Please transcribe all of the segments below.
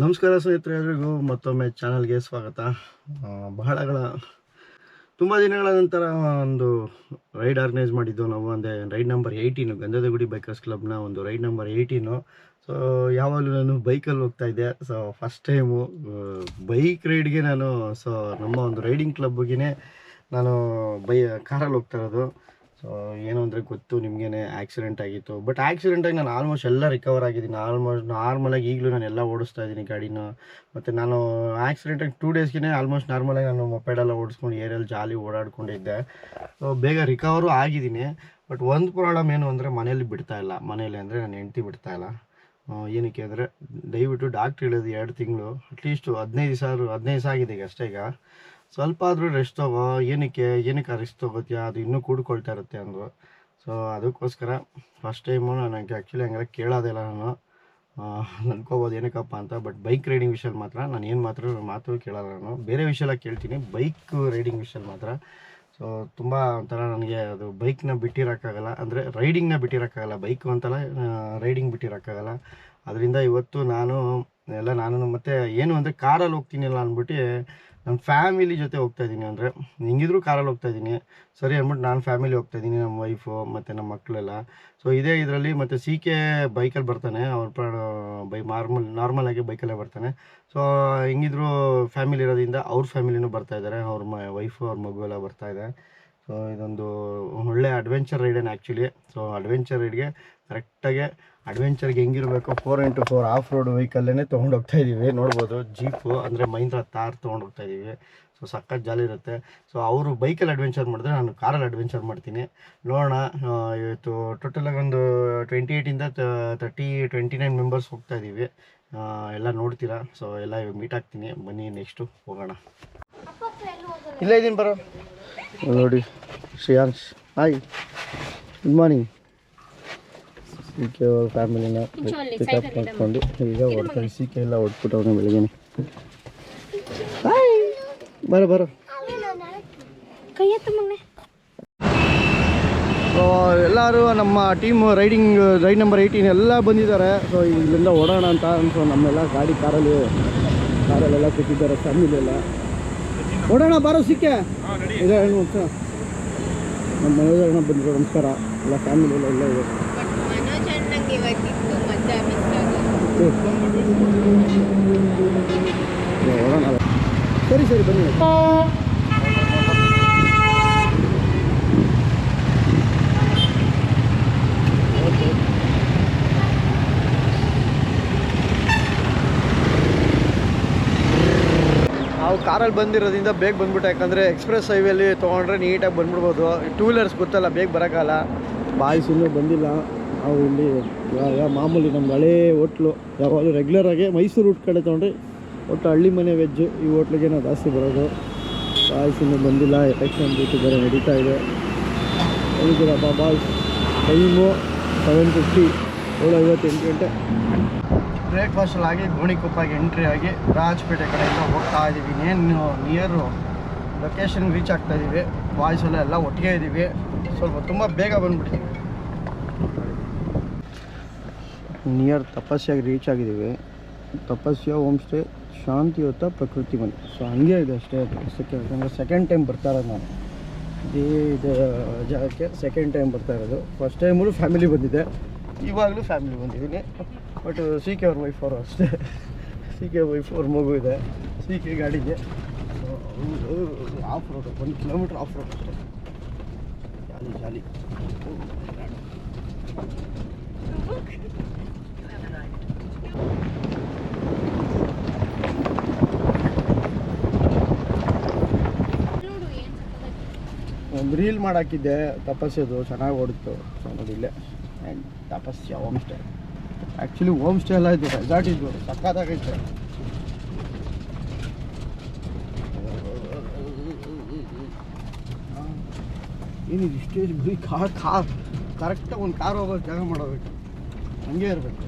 ನಮಸ್ಕಾರ ಸ್ನೇಹಿತರೆ, ಎಲ್ರಿಗೂ ಮತ್ತೊಮ್ಮೆ ಚಾನಲ್ಗೆ ಸ್ವಾಗತ. ಬಹಳಗಳ, ತುಂಬ ದಿನಗಳ ನಂತರ ಒಂದು ರೈಡ್ ಆರ್ಗನೈಸ್ ಮಾಡಿದ್ದು ನಾವು, ಅಂದರೆ ride number eighteen, Gandhadagudi bikers ಕ್ಲಬ್ನ ಒಂದು ರೈಡ್ ನಂಬರ್ ಏಯ್ಟೀನು. ಸೊ ಯಾವಾಗಲೂ ನಾನು ಬೈಕಲ್ಲಿ ಹೋಗ್ತಾ ಇದ್ದೆ. ಸೊ ಫಸ್ಟ್ ಟೈಮು ಬೈಕ್ ರೈಡ್ಗೆ ನಾನು ಸೊ ನಮ್ಮ ಒಂದು ರೈಡಿಂಗ್ ಕ್ಲಬ್ಗೆ ನಾನು ಬೈ, ಕಾರಲ್ಲಿ ಹೋಗ್ತಾ ಇರೋದು. ಸೊ ಏನು ಅಂದರೆ ಗೊತ್ತು, ನಿಮಗೇನೆ ಆಕ್ಸಿಡೆಂಟ್ ಆಗಿತ್ತು. ಬಟ್ ಆಕ್ಸಿಡೆಂಟಾಗಿ ನಾನು ಆಲ್ಮೋಸ್ಟ್ ಎಲ್ಲ ರಿಕವರ್ ಆಗಿದ್ದೀನಿ. ಆಲ್ಮೋಸ್ಟ್ ನಾರ್ಮಲಾಗಿ ಈಗಲೂ ನಾನು ಎಲ್ಲ ಓಡಿಸ್ತಾ ಇದ್ದೀನಿ ಗಾಡಿನ. ಮತ್ತು ನಾನು ಆಕ್ಸಿಡೆಂಟಾಗಿ ಟೂ ಡೇಸ್ಗೆ ಆಲ್ಮೋಸ್ಟ್ ನಾರ್ಮಲಾಗಿ ನಾನು ಮೊಪೆಡೆಲ್ಲ ಓಡಿಸ್ಕೊಂಡು ಏರಿಯಲ್ಲಿ ಜಾಲಿ ಓಡಾಡ್ಕೊಂಡಿದ್ದೆ ಸೊ ಬೇಗ ರಿಕವರು ಆಗಿದ್ದೀನಿ. ಬಟ್ ಒಂದು ಪ್ರಾಬ್ಲಮ್ ಏನು ಅಂದರೆ ಮನೇಲಿ ಬಿಡ್ತಾ ಇಲ್ಲ. ಮನೇಲಿ ಅಂದರೆ ನಾನು ಹೆಂಡ್ತಿ ಬಿಡ್ತಾ ಇಲ್ಲ. ಏನಕ್ಕೆ ಅಂದರೆ ದಯವಿಟ್ಟು ಡಾಕ್ಟ್ರ್ ಹೇಳೋದು ಎರಡು ತಿಂಗಳು ಅಟ್ಲೀಸ್ಟು ಹದಿನೈದು ಸಾವಿರ ಹದಿನೈದು ದಿವಸ ಆಗಿದೆ ಈಗ ಅಷ್ಟೇ ಈಗ. ಸ್ವಲ್ಪ ಆದರೂ ರೆಸ್ಟ್ ತಗೋ, ಏನಕ್ಕೆ ಏನಕ್ಕೆ ರೆಸ್ಟ್ ತೊಗೋತೀಯಾ, ಅದು ಇನ್ನೂ ಕೂಡ್ಕೊಳ್ತಾ ಇರುತ್ತೆ ಅಂದರು. ಸೊ ಅದಕ್ಕೋಸ್ಕರ ಫಸ್ಟ್ ಟೈಮು ನನಗೆ ಆ್ಯಕ್ಚುಲಿ ಹಂಗಾರೆ ಕೇಳೋದಿಲ್ಲ ನಾನು. ನನ್ಕೋಬೋದು ಏನಕ್ಕಪ್ಪ ಅಂತ ಬಟ್ ಬೈಕ್ ರೈಡಿಂಗ್ ವಿಷಯಲ್ಲಿ ಮಾತ್ರ ನಾನು ಏನು ಮಾತ್ರ ಮಾತು ಕೇಳಲ್ಲ ನಾನು. ಬೇರೆ ವಿಷಯಲ್ಲ ಕೇಳ್ತೀನಿ ಬೈಕ್ ರೈಡಿಂಗ್ ವಿಷಯಲ್ಲಿ ಮಾತ್ರ. ಸೊ ತುಂಬ ಒಂಥರ ನನಗೆ ಅದು ಬೈಕ್ನ ಬಿಟ್ಟಿರೋಕ್ಕಾಗಲ್ಲ, ಅಂದರೆ ರೈಡಿಂಗ್ನ ಬಿಟ್ಟಿರೋಕ್ಕಾಗಲ್ಲ ಬೈಕು ಅಂತಲ್ಲ ರೈಡಿಂಗ್ ಬಿಟ್ಟಿರೋಕ್ಕಾಗಲ್ಲ. ಅದರಿಂದ ಇವತ್ತು ನಾನು, ಎಲ್ಲ ನಾನು ಮತ್ತೆ ಏನು ಅಂದರೆ ಕಾರಲ್ಲಿ ಹೋಗ್ತೀನಿಲ್ಲ ಅಂದ್ಬಿಟ್ಟು ನಮ್ಮ ಫ್ಯಾಮಿಲಿ ಜೊತೆ ಹೋಗ್ತಾ ಇದ್ದೀನಿ ಅಂದರೆ ಹೆಂಗಿದ್ರು ಕಾರಲ್ಲಿ ಹೋಗ್ತಾ ಇದ್ದೀನಿ ಸರಿ ಅಂದ್ಬಿಟ್ಟು ನಾನು ಫ್ಯಾಮಿಲಿ ಹೋಗ್ತಾ ಇದ್ದೀನಿ ನಮ್ಮ ವೈಫು ಮತ್ತು ನಮ್ಮ ಮಕ್ಕಳೆಲ್ಲ ಸೊ ಇದೇ ಇದರಲ್ಲಿ ಮತ್ತು ಸಿ ಕೆ ಬೈಕಲ್ಲಿ ಬರ್ತಾನೆ. ಅವ್ರ ಬೈ ನಾರ್ಮಲ್ ನಾರ್ಮಲ್ ಆಗಿ ಬೈಕಲ್ಲೇ ಬರ್ತಾನೆ. ಸೊ ಹೆಂಗಿದ್ರು ಫ್ಯಾಮಿಲಿ ಇರೋದ್ರಿಂದ ಅವ್ರ ಫ್ಯಾಮಿಲಿನೂ ಬರ್ತಾ ಇದ್ದಾರೆ ಅವ್ರ ಮ ವೈಫು ಅವ್ರ ಮಗು ಎಲ್ಲ ಬರ್ತಾ ಇದೆ. ಸೊ ಇದೊಂದು ಒಳ್ಳೆ ಅಡ್ವೆಂಚರ್ ರೈಡೇನು ಆ್ಯಕ್ಚುಲಿ ಸೊ ಅಡ್ವೆಂಚರ್ ರೈಡ್ಗೆ ಕರೆಕ್ಟಾಗಿ ಅಡ್ವೆಂಚರ್ಗೆ ಹೆಂಗಿರಬೇಕು? Four into four off road ವೆಹಿಕಲ್ಲೇ ತೊಗೊಂಡು ಹೋಗ್ತಾ ಇದ್ದೀವಿ ನೋಡ್ಬೋದು ಜೀಪು ಅಂದರೆ ಮಹೀಂದ್ರ ತಾರ್ ತೊಗೊಂಡು ಹೋಗ್ತಾ ಇದ್ದೀವಿ ಸೊ ಸಖತ್ ಜಾಲಿ ಇರುತ್ತೆ. ಸೊ ಅವರು ಬೈಕಲ್ಲಿ ಅಡ್ವೆಂಚರ್ ಮಾಡಿದ್ರೆ ನಾನು ಕಾರಲ್ಲಿ ಅಡ್ವೆಂಚರ್ ಮಾಡ್ತೀನಿ. ನೋಡೋಣ ಇವತ್ತು ಟೋಟಲಾಗಿ ಒಂದು ಟ್ವೆಂಟಿ ಏಯ್ಟಿಂದ ತರ್ಟಿ ಟ್ವೆಂಟಿ ನೈನ್ ಮೆಂಬರ್ಸ್ ಹೋಗ್ತಾ ಇದ್ದೀವಿ ಎಲ್ಲ ನೋಡ್ತೀರಾ? ಸೊ ಎಲ್ಲ ಇವಾಗ ಮೀಟ್ ಆಗ್ತೀನಿ. ಬನ್ನಿ ನೆಕ್ಸ್ಟು ಹೋಗೋಣ. ಇಲ್ಲೇ ಇದ್ದೀನಿ ಬರೋ. ನೋಡಿ Shreyansh. Hi good morning C K ಅವ್ರ ಫ್ಯಾಮಿಲಿನ ಪಿಕಪ್ ಮಾಡ್ಕೊಂಡು ಈಗ ಹೊಡ್ತಾರೆ ಸಿ ಕೆ ಎಲ್ಲ ಹೊಡ್ಬಿಟ್ಟು ಬೆಳಿಗ್ಗೆ ಹಾಯ್ ಬರೋ ಬರೋ. ಸೊ ಎಲ್ಲರೂ ನಮ್ಮ team riding ride number eighteen ಎಲ್ಲ ಬಂದಿದ್ದಾರೆ. ಸೊ ಇಲ್ಲಿಂದ ಓಡೋಣ ಅಂತ ಸೊ ನಮ್ಮೆಲ್ಲ ಗಾಡಿ ಕಾರಲ್ಲಿ ಕಾರಲ್ಲೆಲ್ಲ ಕೂತಿದ್ದಾರೆ ಫ್ಯಾಮಿಲಿ ಎಲ್ಲ. ಓಡೋಣ ಬಾರೋ ಸಿಕ್ಕೆ. ಇದೆ ಹೇಳು ಅಂತ ನಮ್ಮ ಮನೆಯವ್ರನ್ನ ಬಂದರು ನಮಸ್ಕಾರ. ಎಲ್ಲ ಫ್ಯಾಮಿಲಿ ಎಲ್ಲ ಎಲ್ಲ ಇದೆ ಸರಿ ಸರಿ ಬನ್ನಿ. ನಾವು ಕಾರಲ್ಲಿ ಬಂದಿರೋದ್ರಿಂದ ಬೇಗ ಬಂದ್ಬಿಟ್ಟು, ಯಾಕಂದರೆ ಎಕ್ಸ್ಪ್ರೆಸ್ ಹೈವೇಲಿ ತೊಗೊಂಡ್ರೆ ನೀಟಾಗಿ ಬಂದ್ಬಿಡ್ಬೋದು. ಟೂ ವೀಲರ್ಸ್ ಗೊತ್ತಲ್ಲ, ಬೇಗ ಬರೋಕ್ಕಲ್ಲ ಬಾಯ್ಸ್ ಇನ್ನೂ ಬಂದಿಲ್ಲ. ನಾವು ಇಲ್ಲಿ ಮಾಮೂಲಿ ನಮ್ಮ ಹಳೇ ಹೋಟ್ಲು. ಯಾವಾಗಲೂ ರೆಗ್ಯುಲರಾಗಿ ಮೈಸೂರು ಊಟ ಕಡೆ ತೊಗೊಂಡ್ರೆ ಒಟ್ಟು ಹಳ್ಳಿ ಮನೆ ವೆಜ್ಜು ಈ ಹೋಟ್ಲಿಗೆ ನಾವು ಜಾಸ್ತಿ ಬರೋದು. ಬಾಯ್ಸ್ ಇನ್ನೂ ಬಂದಿಲ್ಲ ಎಲೆಕ್ಷನ್ ಡ್ಯೂಟಿ ಬೇರೆ ನಡೀತಾ ಇದೆ. ಹೋಗಿದ್ದೀರಪ್ಪ ಬಾಯ್ಸ್ ಟೈಮು ಸೆವೆನ್ ಫಿಫ್ಟಿ ಏಳು ಐವತ್ತೆಂಟು ಗಂಟೆ. ಬ್ರೇಕ್ಫಾಸ್ಟ್ ಆಗಿ ಗೋಣಿಕೊಪ್ಪಾಗಿ ಎಂಟ್ರಿ ಆಗಿ ರಾಜಪೇಟೆ ಕಡೆಯಿಂದ ಹೋಗ್ತಾ ಇದ್ದೀವಿ. ಇನ್ನೇನು ನಿಯರು ಲೊಕೇಶನ್ ರೀಚ್ ಆಗ್ತಾ ಇದ್ದೀವಿ. ವಾಯ್ಸ್ ಎಲ್ಲ ಒಟ್ಟಿಗೆ ಇದ್ದೀವಿ. ಸ್ವಲ್ಪ ತುಂಬ ಬೇಗ ಬಂದ್ಬಿಡ್ತೀವಿ. ನಿಯರ್ ತಪಸ್ಸಿಯಾಗಿ ರೀಚ್ ಆಗಿದ್ದೀವಿ. ತಪಸ್ಯ ಹೋಮ್ ಸ್ಟೇ ಶಾಂತಿಯುತ ಪ್ರಕೃತಿ ಮನೆ. ಸೊ ಹಂಗೆ ಇದೆ ಅಷ್ಟೇ. ಸೆಕೆ ಯಾಕಂದರೆ ಸೆಕೆಂಡ್ ಟೈಮ್ ಬರ್ತಾ ಇರೋದು ನಾನು. ಇದೇ ಇದೆ ಜಾಗಕ್ಕೆ ಸೆಕೆಂಡ್ ಟೈಮ್ ಬರ್ತಾ ಇರೋದು. ಫಸ್ಟ್ ಟೈಮು ಫ್ಯಾಮಿಲಿ ಬಂದಿದೆ. ಇವಾಗಲೂ ಫ್ಯಾಮಿಲಿ ಬಂದಿದ್ದೀನಿ ಬಟ್ ಸಿ ಕೆ ಅವ್ರ ವೈಫ್ ಅವರು ಅಷ್ಟೇ. ಸಿ ಕೆ ವೈಫ್ ಅವ್ರ ಮಗು ಇದೆ. ಸಿ ಕೆ ಗಾಡಿಗೆ. ಆಫ್ ರೋಡ್ ಒಂದು ಕಿಲೋಮೀಟ್ರ್ ಆಫ್ ರೋಡ್ ಅಷ್ಟೇ. ಜಾಲಿ ಜಾಲಿ ನೋಡು ಏನ್ ಒಂದು ರೀಲ್ ಮಾಡಾಕಿದ್ದೆ, ತಪಸ್ಸದು ಚೆನ್ನಾಗಿ ಓಡಿತ್ತು ಇಲ್ಲೇ. And Tapasya home stay actually home stay ಎಲ್ಲ ಇದು ರೆಸಾರ್ಟ್ ಇದು ಸಕ್ಕತ್ತಾಗೈತೆ ಏನಿದು ಇಷ್ಟೇ ಬರೀ ಕಾರ್ ಕಾರ್ ಕರೆಕ್ಟಾಗಿ ಒಂದು ಕಾರ್ ಹೋಗೋ ಜಾಗ ಮಾಡೋಬೇಕು ಹಂಗೆ ಇರಬೇಕು.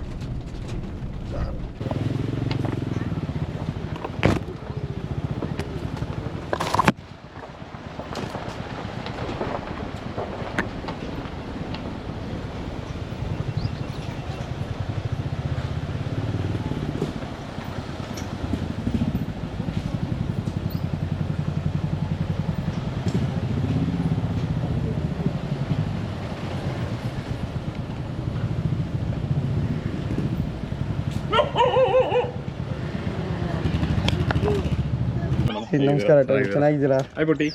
ನಮಸ್ಕಾರ ಟೈಗರ್ ಚೆನ್ನಾಗಿದ್ದೀರಾ? ಆಯ್ಬಿಟ್ಟಿ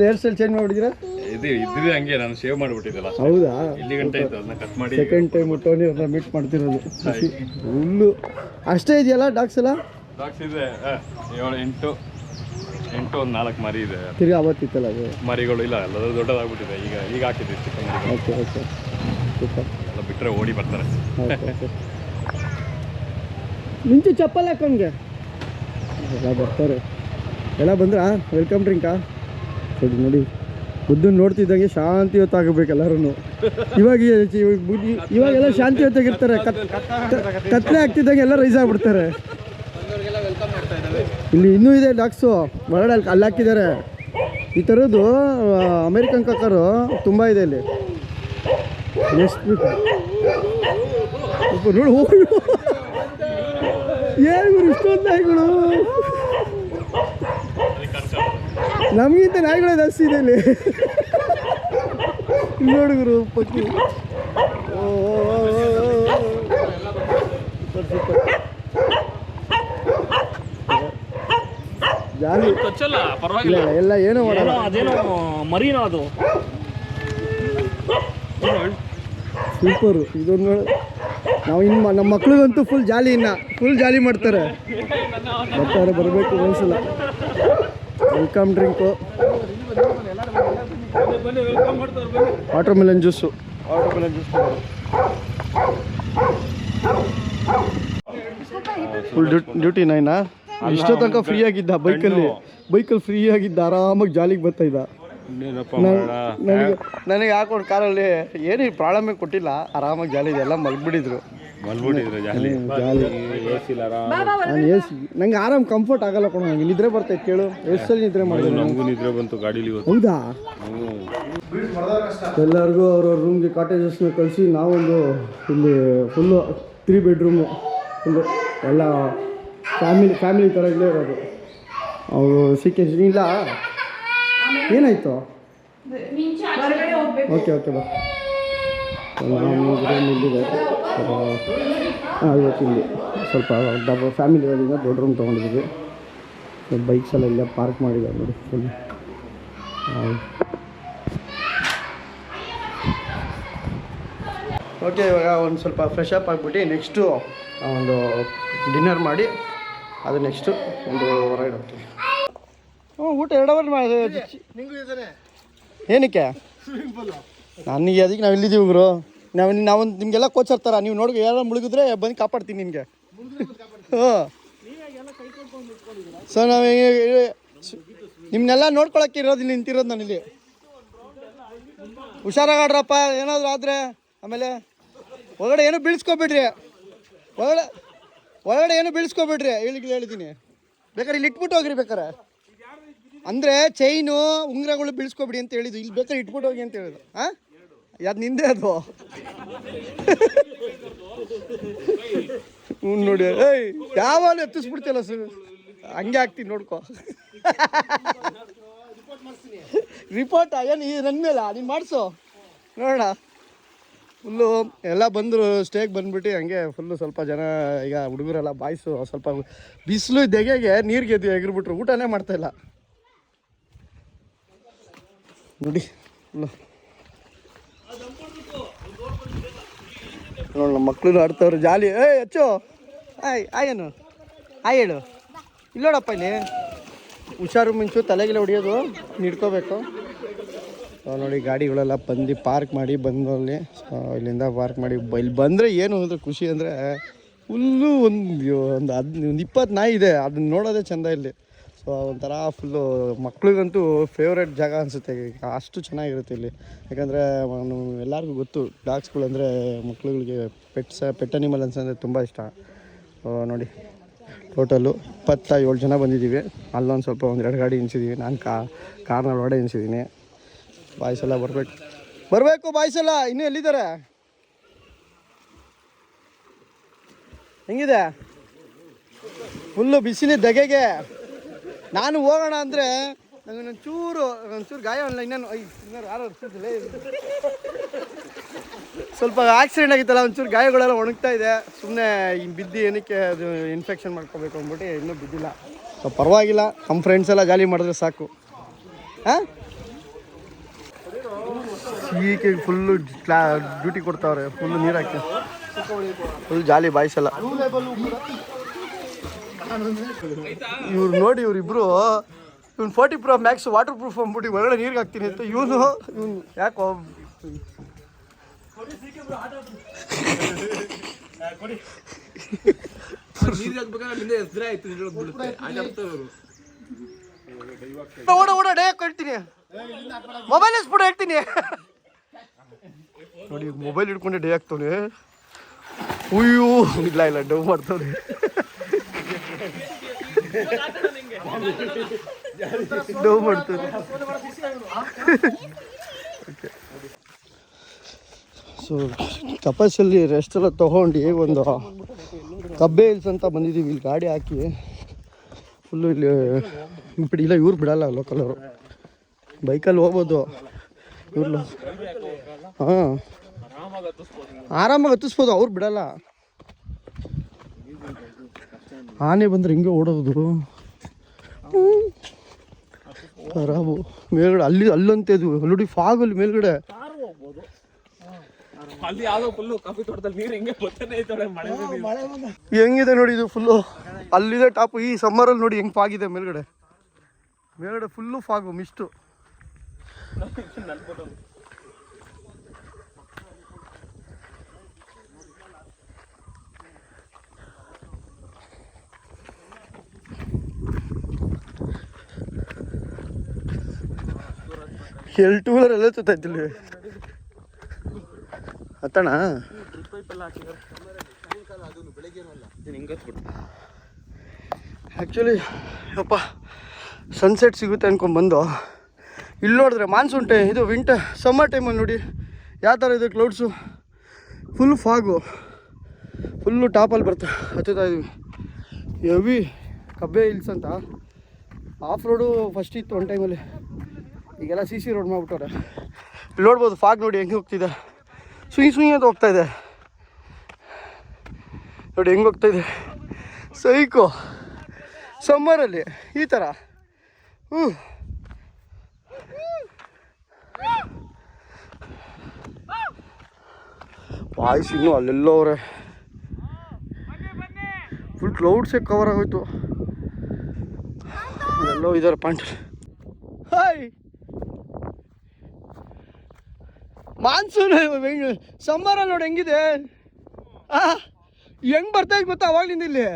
ಹೇರ್ ಸ್ಟೈಲ್ ಚೇಂಜ್ ಮಾಡಿದ್ದೀರಾ ಇದು ಇದ್ದಿದೆ ಹಂಗೆ ನಾನು ಶೇವ್ ಮಾಡಿಬಿಟ್ಟಿದ್ದಲ್ಲ. ಹೌದಾ? ಇಲ್ಲಿ ಗಂಟೆ ಇತ್ತು ಅದನ್ನ ಕಟ್ ಮಾಡಿ. ಸೆಕೆಂಡ್ ಟೈಮ್ ಟೋನಿ ಅವ್ರನ್ನ ಮೀಟ್ ಮಾಡ್ತಿರೋದು. ಹುಲ್ಲು. ಅಷ್ಟೇ ಇದೆಯಲ್ಲ ಡಾಕ್ಸ್ ಎಲ್ಲ? ಡಾಕ್ಸ್ ಇದೆ. ಏಳು ಎಂಟು. ಎಂಟು ಒಂದು ನಾಲ್ಕು ಮರಿ ಇದೆ. ತಿರ್ಗಿ ಅವತ್ತಿತ್ತಲ್ಲ ಅದು? ಮರಿಗಳು ಇಲ್ಲ ಎಲ್ಲ ದೊಡ್ಡದಾಗ್ಬಿಟ್ಟಿದೆ. ಈಗ ಈಗ ಹಾಕಿದ್ವಿ ಚಿಕ್ಕ ಓಕೆ ಓಕೆ ಸೂಪರ್ ಎಲ್ಲ ಬಿಟ್ಟರೆ ಓಡಿ ಬರ್ತಾರೆ. ನಿಂಚು ಚಪ್ಪಲ್ ಹಾಕೊಂಡ್ಗೆ ಬರ್ತಾರೆ. ಎಲ್ಲ ಬಂದ್ರಾ? ವೆಲ್ಕಮ್ ಡ್ರಿಂಕಾ ನೋಡಿ ನೋಡಿ. ಬುದ್ಧನ್ ನೋಡ್ತಿದ್ದಂಗೆ ಶಾಂತಿಯುತಾಗಬೇಕು ಎಲ್ಲರೂ ಇವಾಗ ಇವಾಗ ಬುದ್ಧಿ- ಇವಾಗೆಲ್ಲ ಶಾಂತಿಯುತಾಗಿರ್ತಾರೆ ಕತ್ ಕತ್ಲೆ ಆಗ್ತಿದ್ದಂಗೆ ಎಲ್ಲ ರೈಸ್ ಆಗ್ಬಿಡ್ತಾರೆ. ಇಲ್ಲಿ ಇನ್ನೂ ಇದೆ ಡಾಕ್ಸು ಹೊರಗಡೆ ಅಲ್ಲಿ ಹಾಕಿದ್ದಾರೆ. ಈ ಥರದ್ದು ಅಮೇರಿಕನ್ ಕಕ್ಕರು ತುಂಬ ಇದೆ ಇಲ್ಲಿ. ಎಷ್ಟು ನೋಡು ಏನು ಇಷ್ಟೊಂದು ನಾಯಿಗಳು. ನಮಗಿಂತ ನಾಯಿಗಳೇ ಜಾಸ್ತಿ ಇದೆ ಇಲ್ಲಿ. ಇಲ್ಲಿ ನೋಡು ಗುರು ಪಕ್ಕಿ. ಓ. ಜಾಲಿ. ಕಚ್ಚಲ್ಲ ಪರವಾಗಿಲ್ಲ. ಎಲ್ಲ ಏನೋ ಮಾಡಲ್ಲ. ಅದೇನೋ ಮರಿನೋ ಅದು. ಸೂಪರು. ಇದೊಂದು ನಾವು ಇನ್ನು ನಮ್ಮ ಮಕ್ಳಿಗಂತೂ ಫುಲ್ ಜಾಲಿ ಇನ್ನ. ಫುಲ್ ಜಾಲಿ ಮಾಡ್ತಾರೆ. ಬರ್ತಾರೆ ಬರಬೇಕು ಒಂದ್ಸಲ. Welcome drink watermelon juice watermelon juice full duty Naina ಇಷ್ಟೋ ತನಕ ಫ್ರೀ ಆಗಿದ್ದ ಬೈಕಲ್ಲಿ ಬೈಕಲ್ಲಿ ಫ್ರೀ ಆಗಿದ್ದ ಆರಾಮಾಗಿ ಜಾಲಿಗೆ ಬರ್ತಾ ಇದ್ದ. ನನಗೆ ನನಗೆ ಹಾಕೊಂಡು ಕಾರಲ್ಲಿ ಏನು ಪ್ರಾಬ್ಲಮೇ ಕೊಟ್ಟಿಲ್ಲ ಆರಾಮಾಗಿ ಜಾಲಿ ಇದೆ ಎಲ್ಲ ಜಾಲಿ ನಾನು ಎಸ್ ನಂಗೆ ಆರಾಮ್ ಕಂಫರ್ಟ್ ಆಗಲ್ಲ ಕೊಡು ನಂಗೆ ನಿದ್ರೆ ಬರ್ತೈತೆ ಕೇಳು. ಎಷ್ಟಲ್ಲಿ ನಿದ್ರೆ ಮಾಡಿದೆ ನಾನು. ನಮಗೂ ನಿದ್ರೆ ಬಂತು ಗಾಡೀಲಿ ಇವತ್ತು. ಹೌದಾ? ಎಲ್ಲರಿಗೂ ಅವ್ರವ್ರ ರೂಮ್ಗೆ ಕಾಟೇಜಸ್ನ ಕಳಿಸಿ ನಾವೊಂದು ಇಲ್ಲಿ ಫುಲ್ಲು ತ್ರೀ ಬೆಡ್ರೂಮು ಫುಲ್ಲು ಎಲ್ಲ ಫ್ಯಾಮಿಲಿ ಫ್ಯಾಮಿಲಿ ಥರ ಇಲ್ಲೇ ಇರೋದು. ಅವರು ಸಿಕ್ಕೆ ಇಲ್ಲ. ಏನಾಯಿತು? ಓಕೆ ಓಕೆ ಬಾ. ಹಾಂ ಇವತ್ತು ಇಲ್ಲಿ ಸ್ವಲ್ಪ ಡಬ್ಬ ಫ್ಯಾಮಿಲಿ ಇರೋದ್ರಿಂದ ದೊಡ್ಡ ರೂಮ್ ತೊಗೊಂಡಿದ್ದೀವಿ. ಬೈಕ್ಸ್ ಎಲ್ಲ ಇಲ್ಲೇ ಪಾರ್ಕ್ ಮಾಡಿದ್ದಾರೆ ನೋಡಿ ಫುಲ್. ಓಕೆ ಇವಾಗ ಒಂದು ಸ್ವಲ್ಪ ಫ್ರೆಶ್ ಅಪ್ ಆಗಿಬಿಟ್ಟು ನೆಕ್ಸ್ಟು ಒಂದು ಡಿನ್ನರ್ ಮಾಡಿ ಅದು ನೆಕ್ಸ್ಟು ಒಂದು ಹೊರಗಡೆ ಹೋಗ್ತೀವಿ. ಹ್ಞೂ ಊಟ ಎರಡು ಅವರ್ ಮಾಡಿ ಏನಕ್ಕೆ? ನನಗೆ ಅದಕ್ಕೆ ನಾವು ಇಲ್ಲಿದ್ದೀವಿ ಗುರು? ನಾವು ನಾವು ನಿಮಗೆಲ್ಲ ಕೋಚರ್ ಥರ ನೀವು ನೋಡಿ ಯಾರು ಮುಳುಗಿದ್ರೆ ಬಂದು ಕಾಪಾಡ್ತೀನಿ ನಿಮಗೆ ಹ್ಞೂ ಸೊ ನಾವು ನಿಮ್ಮನ್ನೆಲ್ಲ ನೋಡ್ಕೊಳಕ್ಕೆ ಇರೋದು ಇಲ್ಲಿ ನಿಂತಿರೋದು ಇಲ್ಲಿ. ಹುಷಾರಾಗಾಡ್ರಪ್ಪ, ಏನಾದರೂ ಆದರೆ, ಆಮೇಲೆ ಒಳಗಡೆ ಏನು ಬೀಳ್ಸ್ಕೊಬಿಡ್ರಿ. ಒಳಗಡೆ ಒಳಗಡೆ ಏನು ಬೀಳ್ಸ್ಕೊಬಿಡ್ರಿ ಹೇಳಿ ಹೇಳಿದ್ದೀನಿ ಬೇಕಾದ್ರೆ ಇಲ್ಲಿ ಇಟ್ಬಿಟ್ಟು ಹೋಗ್ರಿ ಬೇಕಾರೆ. ಅಂದರೆ ಚೈನು ಉಂಗ್ರಗಳು ಬೀಳ್ಸ್ಕೊಬಿಡಿ ಅಂತ ಹೇಳಿದ್ದು, ಇಲ್ಲಿ ಬೇಕಾದ್ರೆ ಇಟ್ಬಿಟ್ಟು ಹೋಗಿ ಅಂತ ಹೇಳಿದ್ರು ಹಾಂ ಅದು ನಿಂದೆ ಅದು? ಹ್ಞೂ ನೋಡಿ. ಏಯ್ ಯಾವಾಗ ಎತ್ತಿಸ್ಬಿಡ್ತಿಲ್ಲ ಸರ್? ಹಂಗೆ ಆಗ್ತೀನಿ ನೋಡ್ಕೋ. ರಿಪೋರ್ಟ್ ಏನು ಈ ನನ್ನ ಮೇಲೆ ನೀನು ಮಾಡಿಸು. ನೋಡೋಣ. ಫುಲ್ಲು ಎಲ್ಲ ಬಂದರು ಸ್ಟೇಗೆ ಬಂದ್ಬಿಟ್ಟು ಹಂಗೆ ಫುಲ್ಲು ಸ್ವಲ್ಪ ಜನ ಈಗ ಹುಡುಗರೆಲ್ಲ ಬಾಯ್ಸು, ಸ್ವಲ್ಪ ಬಿಸಿಲು ದೆಗೆಗೆ ನೀರು ಗೆದ್ದು ಎಗ್ರಿಬಿಟ್ರು. ಊಟನೇ ಮಾಡ್ತಾಯಿಲ್ಲ ನೋಡಿ. ಫುಲ್ಲು ನೋಡಿ, ನಮ್ಮ ಮಕ್ಕಳು ಆಡ್ತವ್ರು. ಜಾಲಿ. ಏ ಹೆಚ್ಚು. ಆಯ್ ಆಯೇನು ಆಯ್ ಹೇಳು. ಇಲ್ಲೋಡಪ್ಪ ಇಲ್ಲಿ. ಹುಷಾರು ಮಿಂಚು ತಲೆಗೆಲ್ಲ ಹೊಡಿಯೋದು. ನೀಡ್ಕೋಬೇಕು. ನೋಡಿ, ಗಾಡಿಗಳೆಲ್ಲ ಬಂದು ಪಾರ್ಕ್ ಮಾಡಿ ಬಂದಲ್ಲಿ ಇಲ್ಲಿಂದ ಪಾರ್ಕ್ ಮಾಡಿ ಇಲ್ಲಿ ಬಂದರೆ ಏನು ಅಂದರೆ ಖುಷಿ ಅಂದರೆ ಫುಲ್ಲು ಒಂದು ಒಂದು ಹದ್ ಒಂದು ಇಪ್ಪತ್ತು ನಾಯಿ ಇದೆ. ಅದನ್ನ ನೋಡೋದೇ ಚೆಂದ ಇಲ್ಲಿ. ಸೊ ಒಂಥರ ಫುಲ್ಲು ಮಕ್ಳಿಗಂತೂ ಫೇವ್ರೇಟ್ ಜಾಗ ಅನಿಸುತ್ತೆ. ಅಷ್ಟು ಚೆನ್ನಾಗಿರುತ್ತೆ ಇಲ್ಲಿ. ಯಾಕಂದರೆ ಎಲ್ಲರಿಗೂ ಗೊತ್ತು ಡಾಗ್ಸ್ಗಳಂದರೆ ಮಕ್ಳುಗಳಿಗೆ ಪೆಟ್ಸ್ ಪೆಟ್ ಅನಿಮಲ್ ಅನ್ಸಂದರೆ ತುಂಬ ಇಷ್ಟ. ನೋಡಿ ಟೋಟಲ್ಲು ಇಪ್ಪತ್ತ ಏಳು ಜನ ಬಂದಿದ್ದೀವಿ. ಅಲ್ಲೊಂದು ಸ್ವಲ್ಪ ಒಂದು ಎರಡು ಗಾಡಿ ನಿಲ್ಸಿದ್ದೀವಿ ನಾನು ಕಾ ಕಾರ್ನಲ್ಲಿ ಒಳಗಡೆ ನಿಲ್ಸಿದ್ದೀನಿ ಬಾಯ್ಸೆಲ್ಲ ಬರಬೇಕು. ಬರಬೇಕು ಬಾಯ್ಸ್ ಎಲ್ಲ. ಇನ್ನೂ ಎಲ್ಲಿದ್ದಾರೆ? ಹೆಂಗಿದೆ? ಫುಲ್ಲು ಬಿಸಿಲಿ ದಗೆಗೆ. ನಾನು ಹೋಗೋಣ ಅಂದರೆ ನನಗೆ ಒಂಚೂರು ಒಂಚೂರು ಗಾಯ ಅಲ್ಲ ಇನ್ನೇನು ಐ ಇನ್ನೇನು ಯಾರು? ಸ್ವಲ್ಪ ಆಕ್ಸಿಡೆಂಟ್ ಆಗಿತ್ತಲ್ಲ ಒಂಚೂರು ಗಾಯಗಳೆಲ್ಲ ಒಣಗ್ತಾ ಇದೆ. ಸುಮ್ಮನೆ ಬಿದ್ದು ಏನಕ್ಕೆ ಅದು ಇನ್ಫೆಕ್ಷನ್ ಮಾಡ್ಕೋಬೇಕು ಅಂದ್ಬಿಟ್ಟು ಇನ್ನೂ ಬಿದ್ದಿಲ್ಲ. ಸೊ ಪರವಾಗಿಲ್ಲ ನಮ್ಮ ಫ್ರೆಂಡ್ಸ್ ಎಲ್ಲ ಜಾಲಿ ಮಾಡಿದ್ರೆ ಸಾಕು. ಹಾಂ? ಈಕೆ ಫುಲ್ಲು ಕ್ಲಾ ಡ್ಯೂಟಿ ಕೊಡ್ತಾವ್ರೆ ಫುಲ್ಲು ನೀರು ಫುಲ್ ಜಾಲಿ ಬಾಯ್ಸ್ ಎಲ್ಲ. ಇವ್ರು ನೋಡಿ ಇವ್ರಿಬ್ರು. ಇವ್ನು forty pro max waterproof ಅಂದ್ಬಿಟ್ಟು ಒಳಗಡೆ ನೀರಿಗೆ ಹಾಕ್ತೀನಿ ಅಂತ ಇವನು. ಇವನು ಯಾಕೋ? ಓಡ ಓಡ ಡೇ ಹೇಳ್ತೀನಿ. ಮೊಬೈಲ್ ಇಸ್ಬಿಟ್ಟು ಹೇಳ್ತೀನಿ. ನೋಡಿ ಮೊಬೈಲ್ ಹಿಡ್ಕೊಂಡೆ ಡೇ ಹಾಕ್ತವನೆ. ಅಯ್ಯೋ ಇಲ್ಲ ಇಲ್ಲ ಡೌ ಮಾಡ್ತವ್ನೆ. ಸೊ ತಪಸ್ಸಲ್ಲಿ ರೆಸ್ಟ್ ಎಲ್ಲ ತೊಗೊಂಡು ಒಂದು ಕಬ್ಬೆ ಇಲ್ಸ್ ಅಂತ ಬಂದಿದ್ದೀವಿ. ಇಲ್ಲಿ ಗಾಡಿ ಹಾಕಿ. ಫುಲ್ಲು ಇಲ್ಲಿ ಬಿಡಿ ಇಲ್ಲ, ಇವ್ರು ಬಿಡಲ್ಲ ಲೋಕಲವರು ಬೈಕಲ್ಲಿ ಹೋಗ್ಬೋದು. ಇವ್ರು ಹಾಂ. ಆರಾಮಾಗಿ ಹತ್ತಿಸ್ಬೋದು, ಅವ್ರು ಬಿಡಲ್ಲ. ಆನೆ ಬಂದ್ರೆ ಹಿಂಗೆ ಓಡೋದು. ಖರಾಬು ಮೇಲ್ಗಡೆ ಅಲ್ಲಿ ಅಲ್ಲಂತೆ ಇದು. ನೋಡಿ ಫಾಗ್ ಅಲ್ಲಿ ಮೇಲ್ಗಡೆ. ಅಲ್ಲಿ ಯಾವ್ದೋ ಫುಲ್ಲು ಕಾಫಿ ತೋಟದಲ್ಲಿ ನೀರು ಹಿಂಗೆ ಬರ್ತಾನೆ ಐತಳೆ ಮಳೆ ಹೆಂಗಿದೆ ನೋಡಿ ಇದು ಫುಲ್ಲು ಅಲ್ಲಿದೆ ಟಾಪ್ ಈ ಸಮ್ಮರಲ್ಲಿ ನೋಡಿ ಹೆಂಗ್ ಫಾಗ್ ಇದೆ ಮೇಲ್ಗಡೆ. ಮೇಲ್ಗಡೆ ಫುಲ್ಲು ಫಾಗು ಮಿಸ್ಟು ಎಲ್ ಟೂ ವೀಲರ್ ಎಲ್ಲ ಹತ್ತಣ ಆ್ಯಕ್ಚುಲಿ ಅಪ್ಪ ಸನ್ಸೆಟ್ ಸಿಗುತ್ತೆ ಅನ್ಕೊಂಬಂದು ಇಲ್ಲಿ ನೋಡಿದ್ರೆ ಮಾನ್ಸೂನ್ ಟೈ, ಇದು ವಿಂಟರ್ ಸಮ್ಮರ್ ಟೈಮಲ್ಲಿ ನೋಡಿ ಯಾವ ಥರ ಇದೆ ಕ್ಲೌಡ್ಸು ಫುಲ್ ಫಾಗು ಫುಲ್ಲು ಟಾಪಲ್ಲಿ ಬರ್ತಾ, ಹತ್ತುತ್ತಾ ಇದೀವಿ. ಹೆವಿ ಕಬ್ಬೆ ಹಿಲ್ಸ್ ಅಂತ. ಆಫ್ ರೋಡು ಫಸ್ಟ್ ಇತ್ತು ಒನ್ ಟೈಮಲ್ಲಿ ಈಗೆಲ್ಲ ಸಿ ಸಿ ರೋಡ್ ಮಾಡ್ಬಿಟ್ಟವ್ರೆ. ನೋಡ್ಬೋದು ಫಾಗ್ ನೋಡಿ ಹೆಂಗೆ ಹೋಗ್ತಿದೆ. ಸುಯಿ ಸುಯಿ ಅಂತ ಹೋಗ್ತಾ ಇದೆ. ನೋಡಿ ಹೆಂಗೆ ಹೋಗ್ತಾ ಇದೆ. ಸೈಕೋ. ಸಮ್ಮರಲ್ಲಿ ಈ ಥರ ಹ್ಞೂ ವಾಯ್ಸ್ ಇನ್ನು ಅಲ್ಲೆಲ್ಲೋ ಅವ್ರೆ. ಫುಲ್ ಕ್ಲೌಡ್ಸೇ ಕವರ್ ಆಗೋಯ್ತು. ಅಲ್ಲೆಲ್ಲೋ ಇದ್ದಾರೆ ಪಾಯಿಂಟ್ ಹಾಯ್ ಸಮ್ಮರಲ್ಲಿ ನೋಡಿ ಹೆಂಗಿದೆ? ಆ ಹೆಂಗ್ ಬರ್ತಾ ಇದೆ ಗೊತ್ತಾ ಅವಾಗ್ಲಿಂದ ಇಲ್ಲಿ?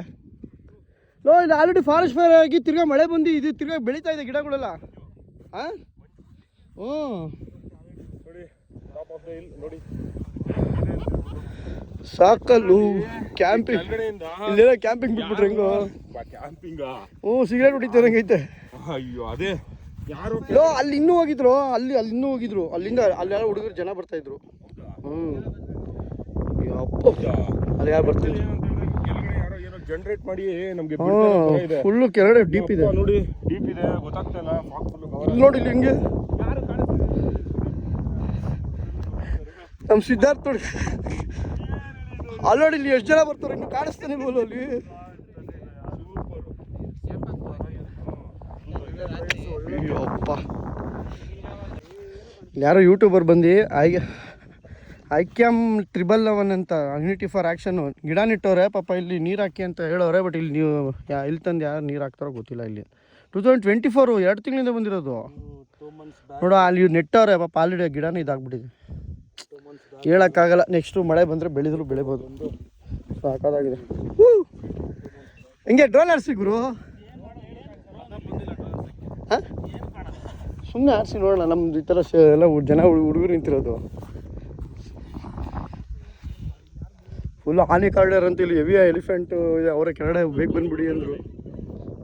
ನೋಡಿ ಆಲ್ರೆಡಿ ಫಾರೆಸ್ಟ್ ಫೈರ್ ಆಗಿ ತಿರ್ಗಾ ಮಳೆ ಬಂದು ಇದು ತಿರ್ಗಾ ಬೆಳೀತಾ ಇದೆ ಗಿಡಗಳೆಲ್ಲ. ಹಾಂ ಹ್ಞೂ. ಸಾಕಲ್ಲು. ಕ್ಯಾಂಪಿಂಗ್ ಇಲ್ಲೆಲ್ಲ ಕ್ಯಾಂಪಿಂಗ್ ಬಿಟ್ಬಿಟ್ರೆ ಹೆಂಗೋ? ಕ್ಯಾಂಪಿಂಗಾ ಹ್ಞೂ ಸಿಗರೇಟ್ ಹೊಡಿತಾರೆ ಹೆಂಗೈತೆ ಅಯ್ಯೋ ಅದೇ. ಲೋ ಅಲ್ಲಿ ಇನ್ನೂ ಹೋಗಿದ್ರು ಅಲ್ಲಿ ಅಲ್ಲಿ ಇನ್ನೂ ಹೋಗಿದ್ರು. ಅಲ್ಲಿಂದ ಅಲ್ಲೆಲ್ಲ ಹುಡುಗರು ಜನ ಬರ್ತಾ ಇದ್ರು. ಅಪ್ಪ ಅಲ್ಲಿ ಯಾರು ಬರ್ತಿದ್ರು ಜನರೇಟ್ ಮಾಡಿ ನಮಗೆ ಫುಲ್ಲು ಕೆಳಗಡೆ ಡೀಪ್ ಇದೆ ನೋಡಿ ಡೀಪ್ ಇದೆ ಗೊತ್ತಾಗ್ತಾ ಇಲ್ಲ ನೋಡಿ ಇಲ್ಲಿ ಹಿಂಗೆ. ನಮ್ಮ ಸಿದ್ಧಾರ್ಥ ನೋಡಿ. ಅಲ್ಲಿ ನೋಡಿ ಇಲ್ಲಿ ಎಷ್ಟು ಜನ ಬರ್ತಾರೆ ಇನ್ನು ಕಾಣಿಸ್ತಾನೆ ಅಲ್ಲಿ? ಅಪ್ಪ. ಯಾರೋ ಯೂಟ್ಯೂಬರ್ ಬಂದು ಐ ಕ್ಯಾಮ್ ಟ್ರಿಬಲ್ ಲೆವೆನ್ ಅಂತ ಯೂನಿಟಿ ಫಾರ್ ಆ್ಯಕ್ಷನ್ನು ಗಿಡ ನೆಟ್ಟವ್ರೆ ಪಾಪ ಇಲ್ಲಿ ನೀರು ಹಾಕಿ ಅಂತ ಹೇಳೋರೆ ಬಟ್ ಇಲ್ಲಿ ನೀವು ಯಾ ಇಲ್ಲಿ ತಂದು ಯಾರು ನೀರು ಹಾಕ್ತಾರೋ ಗೊತ್ತಿಲ್ಲ ಇಲ್ಲಿ. ಟೂ ತೌಸಂಡ್ ಟ್ವೆಂಟಿ ಫೋರು ಎರಡು ತಿಂಗಳಿಂದ ಬಂದಿರೋದು. ನೋಡು, ಅಲ್ಲಿ ನೆಟ್ಟವ್ರೆ, ಪಾಪ ಆಲ್ರೆಡಿ ಗಿಡನೇ ಇದಾಗ್ಬಿಟ್ಟಿದೆ. ಹೇಳೋಕ್ಕಾಗಲ್ಲ ನೆಕ್ಸ್ಟು ಮಳೆ ಬಂದರೆ ಬೆಳೆದ್ರು ಬೆಳಿಬೋದು. ಸಾಕಾಗಿದೆ ಹ್ಞೂ ಹೆಂಗೆ ಡ್ರೋನ್ ಆಡಿಸಿ ಗುರು? ಹಾಂ? ಸುಮ್ಮನೆ ಆರಿಸಿ ನೋಡೋಣ, ನಮ್ದು ಈ ಥರ ಎಲ್ಲ ಜನ ಹುಡುಗರು ನಿಂತಿರೋದು. ಫುಲ್ ಆನೆ ಕಾರ್ಡರ್ ಅಂತ ಇಲ್ಲಿ ಹೆವಿ ಎಲಿಫೆಂಟು ಅವರೇ ಕೆಳಗಡೆ ಬೇಗ ಬಂದ್ಬಿಡಿ ಅಂದರು.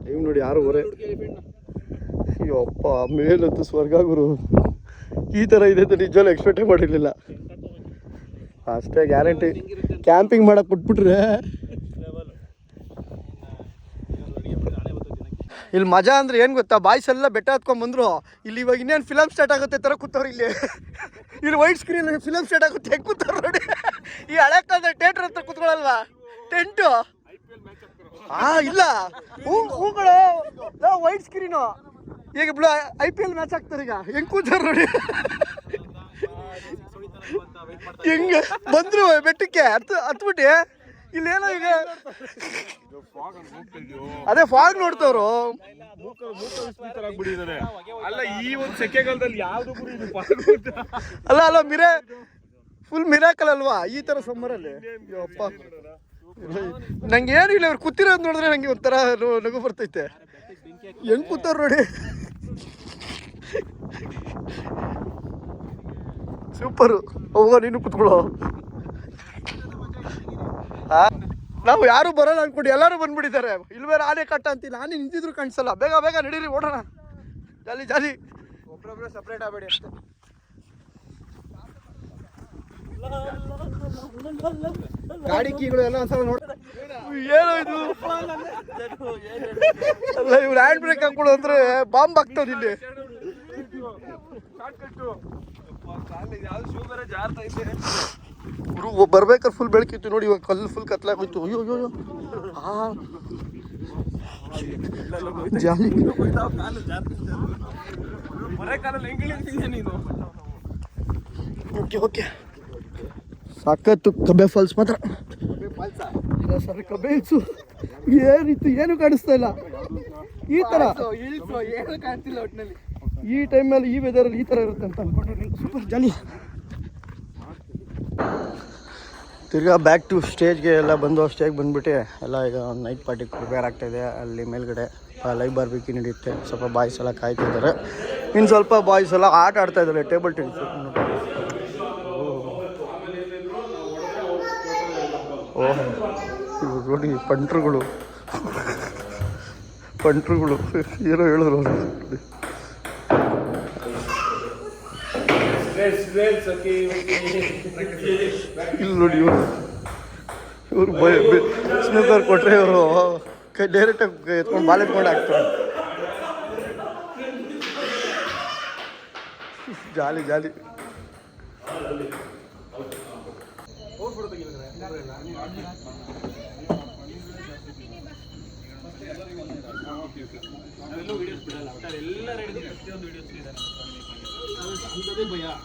ಟೈಮ್ ನೋಡಿ ಯಾರು ಹೊರೆ. ಅಯ್ಯೋ ಅಪ್ಪ ಮೇಲತ್ತು ಸ್ವರ್ಗ ಗುರು. ಈ ಥರ ಇದೆ ಅಂತ ನಿಜವಲ್ಲ ಎಕ್ಸ್ಪೆಕ್ಟೇ ಮಾಡಿರಲಿಲ್ಲ. ಅಷ್ಟೇ ಗ್ಯಾರಂಟಿ ಕ್ಯಾಂಪಿಂಗ್ ಮಾಡೋಕೆ ಬಿಟ್ಬಿಟ್ರೆ ಇಲ್ಲಿ ಮಜಾ ಅಂದ್ರೆ ಏನು ಗೊತ್ತಾ? ಬಾಯ್ಸ್ ಎಲ್ಲ ಬೆಟ್ಟ ಹತ್ಕೊಂಡ್ ಬಂದ್ರು. ಇಲ್ಲಿ ಇವಾಗ ಇನ್ನೇನು ಫಿಲಮ್ ಸ್ಟಾರ್ಟ್ ಆಗುತ್ತೆ ತರ ಕೂತವ್ರು ಇಲ್ಲಿ. ಇಲ್ಲಿ ವೈಟ್ ಸ್ಕ್ರೀನ್ ಫಿಲಮ್ ಸ್ಟಾರ್ಟ್ ಆಗುತ್ತೆ ಹೆಂಗೆ ಕೂತವ್ರು ನೋಡಿ. ಈ ಹಳೆ ಕಾಲದ ಥಿಯೇಟರ್ ಹತ್ರ ಕೂತ್ಕೊಳ್ಳಲ್ವಾ ಟೆಂಟು ಹಾ ಇಲ್ಲ. ಹೂಗಳು. ವೈಟ್ ಸ್ಕ್ರೀನು ಈಗ ಬಿಡು ಐ ಪಿ ಎಲ್ ಮ್ಯಾಚ್ ಆಗ್ತಾರೆ ಈಗ. ಹೆಂಗ್ ಕೂತಾರ ನೋಡಿ. ಹೆಂಗ ಬಂದ್ರು ಬೆಟ್ಟಕ್ಕೆ ಹತ್ತು ಹತ್ಬಿಟ್ಟು. ಇಲ್ಲೇನೋ ಈಗ ಅದೇ ಫಾಗ್ ನೋಡ್ತವ್ರು. ಅಲ್ಲ ಈ ಒಂದು ಸೆಕೆಗಾಲದಲ್ಲಿ ಯಾವ್ದು ಅಲ್ಲ ಅಲ್ಲ ಮಿರೇ ಫುಲ್ ಮಿರಾಕಲ್ ಅಲ್ವಾ? ಈ ತರ ಸಮ್ಮರಲ್ಲಿ ಅಪ್ಪ ನಂಗೆ ಏನು ಇಲ್ಲ ಅವ್ರು ಕೂತಿರೋದು ನೋಡಿದ್ರೆ ನಂಗೆ ಒಂಥರ ನಗು ಬರ್ತೈತೆ. ಹೆಂಗ್ ಕೂತಾರ ನೋಡಿ? ಸೂಪರು. ಹೋಗೋ ನೀನು ಕೂತ್ಕೊಳ್ಳೋ? ನಾವು ಯಾರು ಬರಲ್ಲ ಅನ್ಕೊಂಡು ಎಲ್ಲರೂ ಬಂದ್ಬಿಟ್ಟಿದ್ದಾರೆ. ಬೇರೆ ಆನೆ ಕಟ್ಟ ಅಂತೀನಿ ಆನೆ ನಿಂತಿದ್ರು ಕಾಣಿಸಲ್ಲ. ಬೇಗ ಬೇಗ ನಡೀರಿ ಓಡೋಣ. ಜಾಲಿ ಜಾಲಿ. ಒಬ್ರೊಬ್ರೆ ಸಪ್ರೇಟ್ ಆಗಬೇಡಿ ಅಷ್ಟೇ. ಗಾಡಿ ಕೀಗಳು ಎಲ್ಲ ಒಂದ್ಸಲ ನೋಡಿ ಏನೋ ಇದು? ಅಲ್ಲ ಇವ್ರು ಹ್ಯಾಂಡ್ ಬ್ರೇಕ್ ಹಾಕೊಡು ಅಂದ್ರೆ ಬಾಂಬ್ ಆಗ್ತದ ಇಲ್ಲಿ. ಯಾವ್ದು ಶೂ ಬೇರೆ ಜಾರ್ತಾ ಗುರು ಬರ್ಬೇಕಾದ್ರೆ ಫುಲ್ ಬೆಳಕಿತ್ತು ನೋಡಿ, ಇವಾಗ ಕಲ್ಲು ಫುಲ್ ಕತ್ಲಾಗೋಯ್ತು. ಅಯ್ಯೋ ಅಯ್ಯೋ ಅಯ್ಯೋ. ಆ. ಜಾಲಿ. Okay okay. ಸಾಕತ್ತು ಕಬ್ಬೆ ಫಾಲ್ಸ್ ಮಾತ್ರ. ಸರ್ ಕಬ್ಬೆ ಹಿಲ್ಸು ಏನಿತ್ತು, ಏನು ಕಾಣಿಸ್ತಾ ಇಲ್ಲ. ಈ ಒಟ್ಟಿನಲ್ಲಿ ಈ ಟೈಮಲ್ಲಿ ಈ ವೆದರಲ್ಲಿ ಈ ಥರ ಇರುತ್ತೆ ಅಂತ. ಅನ್ಕೊಂಡು ಸೂಪರ್ ಜಾಲಿ. ತಿರ್ಗಾ ಬ್ಯಾಕ್ ಟು ಸ್ಟೇಜ್ಗೆ ಎಲ್ಲ ಬಂದು ಸ್ಟೇಜ್ ಬಂದ್ಬಿಟ್ಟು ಎಲ್ಲ ಈಗ ಒಂದು ನೈಟ್ ಪಾರ್ಟಿ ಪ್ರಿಪೇರ್ ಆಗ್ತಾಯಿದೆ ಅಲ್ಲಿ ಮೇಲ್ಗಡೆ ಲೈವ್ ಬಾರ್ಬಿಕಿ ನಡೆಯುತ್ತೆ ಸ್ವಲ್ಪ ಬಾಯ್ಸ್ ಎಲ್ಲ ಕಾಯ್ತಿದ್ದಾರೆ ಇನ್ನು ಸ್ವಲ್ಪ ಬಾಯ್ಸ್ ಎಲ್ಲ ಆಟ ಆಡ್ತಾ ಇದ್ದಾರೆ. ಟೇಬಲ್ ಟೆನ್ನಿಸ್ ಓಹ್ ನೋಡಿ, ಪಂಟ್ರುಗಳು. ಪಂಟ್ರುಗಳು. ಏನೋ ಹೇಳಿದ್ರು. ಇಲ್ಲಿ ನೋಡಿ ಇವರು. ಇವರು ಸ್ನೇಹಿತರು ಕೊಟ್ಟರೆ ಇವರು ಕೈ ಡೈರೆಕ್ಟಾಗಿ ಎತ್ಕೊಂಡು ಬಾಲ್ ಎತ್ಕೊಂಡು ಹಾಕ್ತಾರೆ. ಜಾಲಿ ಜಾಲಿ. ಎಲ್ಲ ರೆಡಿ ಪ್ರತಿಯೊಂದು ವಿಡಿಯೋಸ್ ಇದೆ